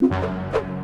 you.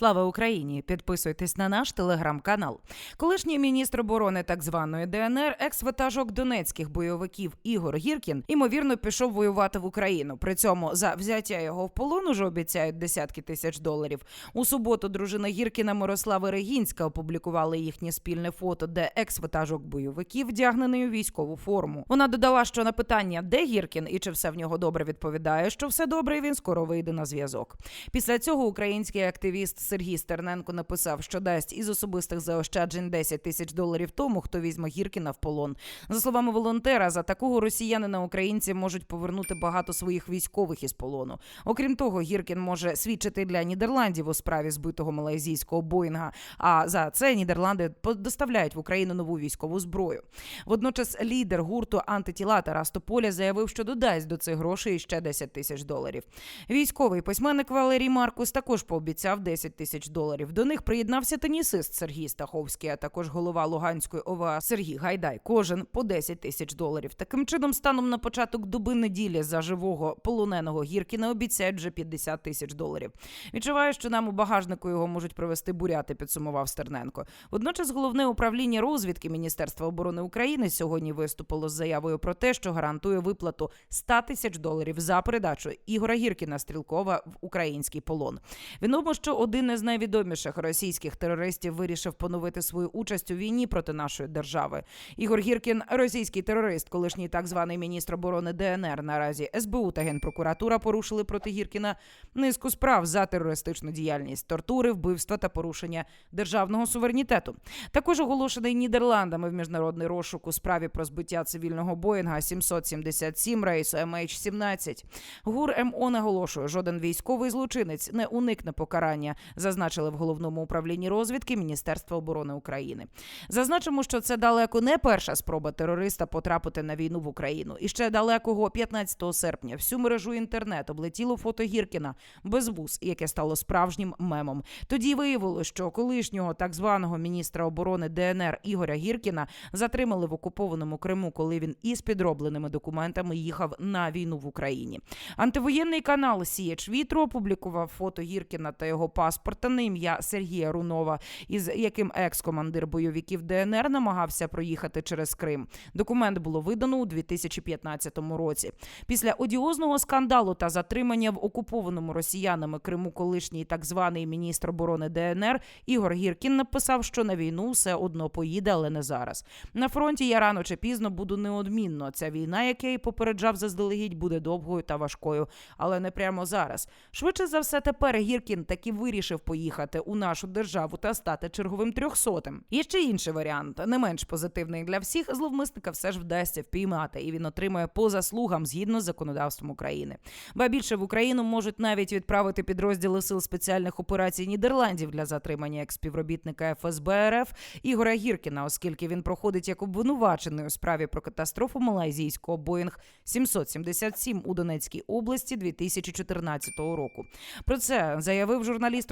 Слава Україні! Підписуйтесь на наш телеграм-канал. Колишній міністр оборони так званої ДНР, екс-ватажок донецьких бойовиків Ігор Гіркін, ймовірно, пішов воювати в Україну. При цьому за взяття його в полон уже обіцяють десятки тисяч доларів. У суботу дружина Гіркіна Мирослава Регінська опублікувала їхнє спільне фото, де екс-ватажок бойовиків вдягнений у військову форму. Вона додала, що на питання, де Гіркін і чи все в нього добре відповідає, що все добре, і він скоро вийде на зв'язок. Після цього український активіст Сергій Стерненко написав, що дасть із особистих заощаджень 10 тисяч доларів тому, хто візьме Гіркіна в полон. За словами волонтера, за такого росіянина українці можуть повернути багато своїх військових із полону. Окрім того, Гіркін може свідчити для Нідерландів у справі збитого малайзійського Боїнга. А за це Нідерланди доставляють в Україну нову військову зброю. Водночас лідер гурту антитіла Тарас Тополя заявив, що додасть до цих грошей ще 10 тисяч доларів. Військовий письменник Валерій Маркус також пообіцяв 10 тисяч доларів. До них приєднався тенісист Сергій Стаховський, а також голова Луганської ОВА Сергій Гайдай. Кожен по 10 тисяч доларів. Таким чином, станом на початок доби неділі за живого полоненого Гіркіна обіцяють вже 50 тисяч доларів. Відчуваю, що нам у багажнику його можуть привезти буряти, підсумував Стерненко. Водночас, головне управління розвідки Міністерства оборони України сьогодні виступило з заявою про те, що гарантує виплату 100 тисяч доларів за передачу Ігора Гіркіна Стрілкова в український полон. Відомо, що один із найвідоміших російських терористів вирішив поновити свою участь у війні проти нашої держави. Ігор Гіркін, російський терорист, колишній так званий міністр оборони ДНР. Наразі СБУ та генпрокуратура порушили проти Гіркіна низку справ за терористичну діяльність, тортури, вбивства та порушення державного суверенітету. Також оголошений Нідерландами в міжнародний розшук у справі про збиття цивільного Боїнга 777 рейсу MH17. ГУР МО наголошує, жоден військовий злочинець не уникне покарання, зазначили в головному управлінні розвідки Міністерства оборони України. Зазначимо, що це далеко не перша спроба терориста потрапити на війну в Україну. І ще далекого 15 серпня всю мережу інтернет облетіло фото Гіркіна без вуз, яке стало справжнім мемом. Тоді виявилось, що колишнього так званого міністра оборони ДНР Ігоря Гіркіна затримали в окупованому Криму, коли він із підробленими документами їхав на війну в Україні. Антивоєнний канал Сіяч Вітру опублікував фото Гіркіна та його паспорта на ім'я Сергія Рунова, із яким екс-командир бойовиків ДНР намагався проїхати через Крим. Документ було видано у 2015 році. Після одіозного скандалу та затримання в окупованому росіянами Криму колишній так званий міністр оборони ДНР Ігор Гіркін написав, що на війну все одно поїде, але не зараз. На фронті я рано чи пізно буду неодмінно. Ця війна, як я і попереджав заздалегідь, буде довгою та важкою, але не прямо зараз. Швидше за все, тепер Гіркін таки вирішив поїхати у нашу державу та стати черговим трьохсотим. Є ще інший варіант, не менш позитивний для всіх. Зловмисника все ж вдасться впіймати, і він отримає по заслугам згідно з законодавством України. Ба більше в Україну можуть навіть відправити підрозділи сил спеціальних операцій Нідерландів для затримання експівробітника ФСБ РФ Ігоря Гіркіна, оскільки він проходить як обвинувачений у справі про катастрофу малайзійського Боїнг 777 у Донецькій області 2014 року. Про це заявив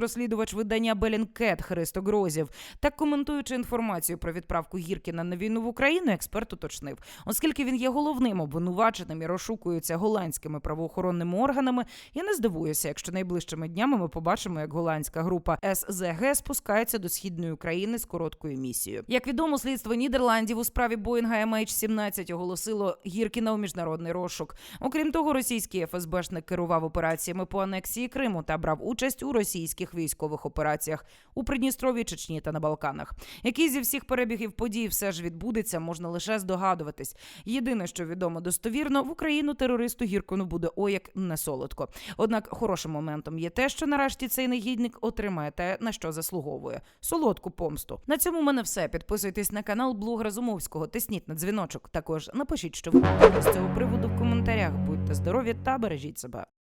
журналіст-розслідувач видання Белінкет Христо Грозів. Так коментуючи інформацію про відправку Гіркіна на війну в Україну, експерт уточнив, оскільки він є головним обвинуваченим і розшукується голландськими правоохоронними органами. Я не здивуюся, якщо найближчими днями ми побачимо, як голландська група СЗГ спускається до східної України з короткою місією. Як відомо, слідство Нідерландів у справі Боїнга MH17 оголосило Гіркіна у міжнародний розшук. Окрім того, російський ФСБшник керував операціями по анексії Криму та брав участь у російських військових операціях у Придністров'ї, Чечні та на Балканах. Який зі всіх перебігів подій все ж відбудеться, можна лише здогадуватись. Єдине, що відомо достовірно, в Україну терористу Гіркону буде ой як не солодко. Однак хорошим моментом є те, що нарешті цей негідник отримає те, на що заслуговує солодку помсту. На цьому в мене все. Підписуйтесь на канал Блог Разумовського, тисніть на дзвіночок. Також напишіть, що ви з цього приводу в коментарях. Будьте здорові та бережіть себе.